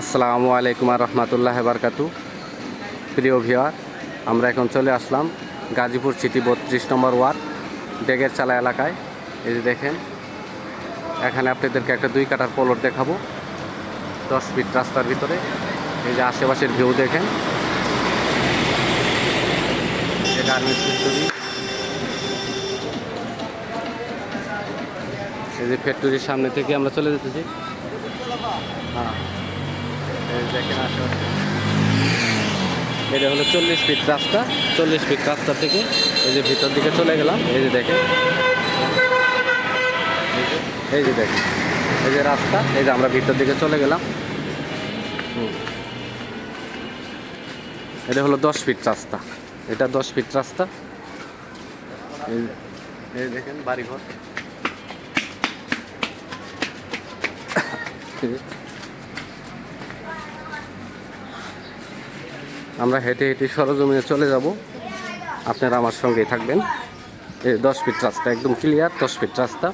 আসসালামু আলাইকুম আর রহমতুল্লাহ বারকাতু। প্রিয় ভিওয়ার আমরা এখন চলে আসলাম গাজীপুর সিটি বত্রিশ নম্বর ওয়ার্ড ডেগের চালা এলাকায়। এই যে দেখেন, এখানে আপনাদেরকে একটা দুই কাটার পলট দেখাবো। দশ ফিট রাস্তার ভিতরে। এই যে আশেপাশের ভিউ দেখেন। এই যে ফ্যাক্টরির সামনে থেকে আমরা চলে যেতেছি। হ্যাঁ। দেখেন আশেপাশে এটা হলো চল্লিশ ফিট রাস্তা, চল্লিশ ফিট রাস্তা থেকে এই যে ভিতর দিকে চলে গেলাম। এই যে দেখেন। এই যে- দেখেন। এই যে রাস্তা, এই যে আমরা ভিতর দিকে চলে গেলাম। এটা হলো দশ ফিট রাস্তা। এটা দশ ফিট রাস্তা। এই দেখেন বাড়িঘর এই যে আমরা হেঁটে হেঁটে সরজমিনে চলে যাব। আপনারা আমার সঙ্গেই থাকবেন। এই দশ ফিট রাস্তা, একদম ক্লিয়ার দশ ফিট রাস্তা।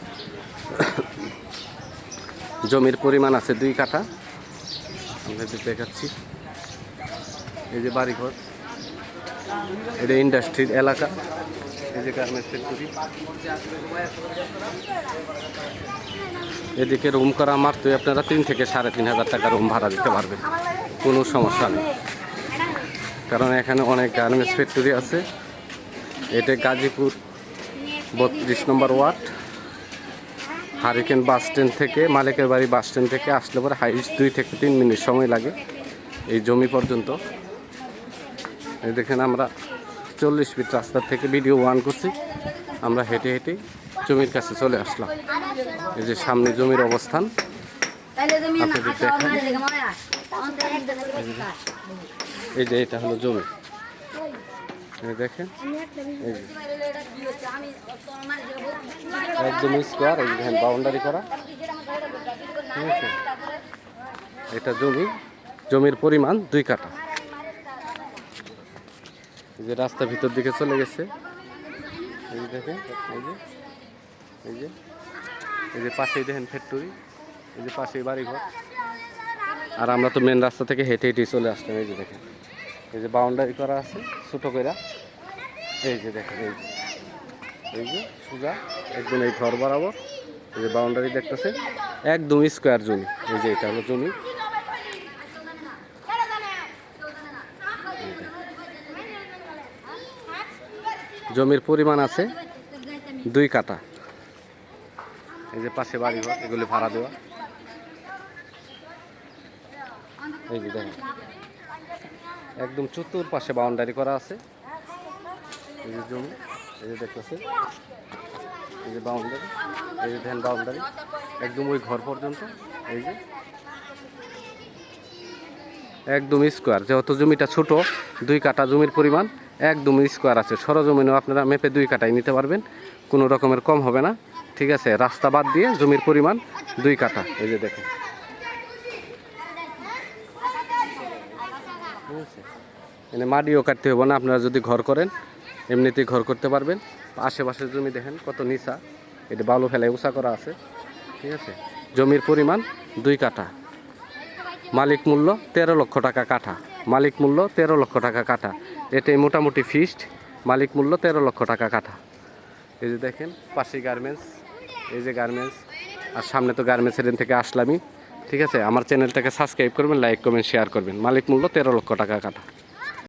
জমির পরিমাণ আছে দুই কাঠা। আমরা একটু দেখাচ্ছি, এই যে বাড়িঘর, এটা ইন্ডাস্ট্রির এলাকা। এই যে গার্মেন্টস ফ্যাক্টরি এদিকে রুম করা মারতে আপনারা তিন থেকে সাড়ে তিন হাজার টাকা রুম ভাড়া দিতে পারবেন। কোনো সমস্যা নেই। কারণ এখানে অনেক গার্মেন্টস ফ্যাক্টরি আছে। এটা গাজীপুর বত্রিশ নম্বর ওয়ার্ড। হারিকেন বাস স্ট্যান্ড থেকে, মালিকের বাড়ি বাস স্ট্যান্ড থেকে আসলে পরে হাইস দুই থেকে তিন মিনিট সময় লাগে এই জমি পর্যন্ত। এই দেখেন আমরা চল্লিশ ফিট রাস্তার থেকে ভিডিও ওয়ান করছি। আমরা হেঁটে হেঁটে জমির কাছে চলে আসলাম। এই যে সামনে জমির অবস্থান। এই যে এটা হলো জমি। দেখেন। একদম স্কোয়ার এই দেখেন বাউন্ডারি করা। ঠিক আছে। এটা জমি। জমির পরিমাণ দুই কাটা এই যে রাস্তা ভিতর দিকে চলে গেছে। এই যে দেখেন এই যে এই যে এই যে পাশেই দেখেন ফ্যাক্টরি এই যে পাশেই বাড়িঘর। আর আমরা তো মেন রাস্তা থেকে হেঁটে হেঁটে চলে আসলাম, এই যে দেখেন। এই যে বাউন্ডারি করা আছে, ছোটো করে এই যে দেখেন, এই যে। এই যে সোজা, একদম এই ঘর বরাবর। এই যে বাউন্ডারি দেখতেছে, একদম স্কোয়ার জমি। এই যে এটা হলো জমি। জমির পরিমাণ আছে দুই কাটা এই যে পাশে বাড়ি ঘর, এগুলি ভাড়া দেওয়া। এই যে দেখেন, একদম চতুর পাশে বাউন্ডারি করা আছে। এই যে জমি, এই যে দেখতেছে এই যে বাউন্ডারি এই যে ধ্যান বাউন্ডারি একদম ওই ঘর পর্যন্ত, এই যে। একদম স্কোয়ার যেহেতু জমিটা ছোট, দুই কাটা জমির পরিমাণ, একদম স্কোয়ার আছে। সরজমিনেও আপনারা মেপে দুই কাটাই নিতে পারবেন, কোনো রকমের কম হবে না। ঠিক আছে, রাস্তা বাদ দিয়ে জমির পরিমাণ দুই কাটা এই যে দেখেন। এনে মাটিও কাটতে হবে না, আপনারা যদি ঘর করেন, এমনিতেই ঘর করতে পারবেন। আশেপাশের জমি দেখেন কত নিচা, এটা বালু ফেলায় উঁচা করা আছে, ঠিক আছে? জমির পরিমাণ দুই কাঠা। মালিক মূল্য তেরো লক্ষ টাকা কাঠা। মালিক মূল্য তেরো লক্ষ টাকা কাঠা। এটাই মোটামুটি ফিক্সড মালিক মূল্য তেরো লক্ষ টাকা কাঠা। এই যে দেখেন, পাশে গার্মেন্টস এই যে গার্মেন্টস আর সামনে তো গার্মেন্টস এর থেকে আসলামই। ঠিক আছে? আমার চ্যানেলটাকে সাবস্ক্রাইব করবেন লাইক কমেন্ট শেয়ার করবেন। মালিক মূল্য তেরো লক্ষ টাকা কাঠা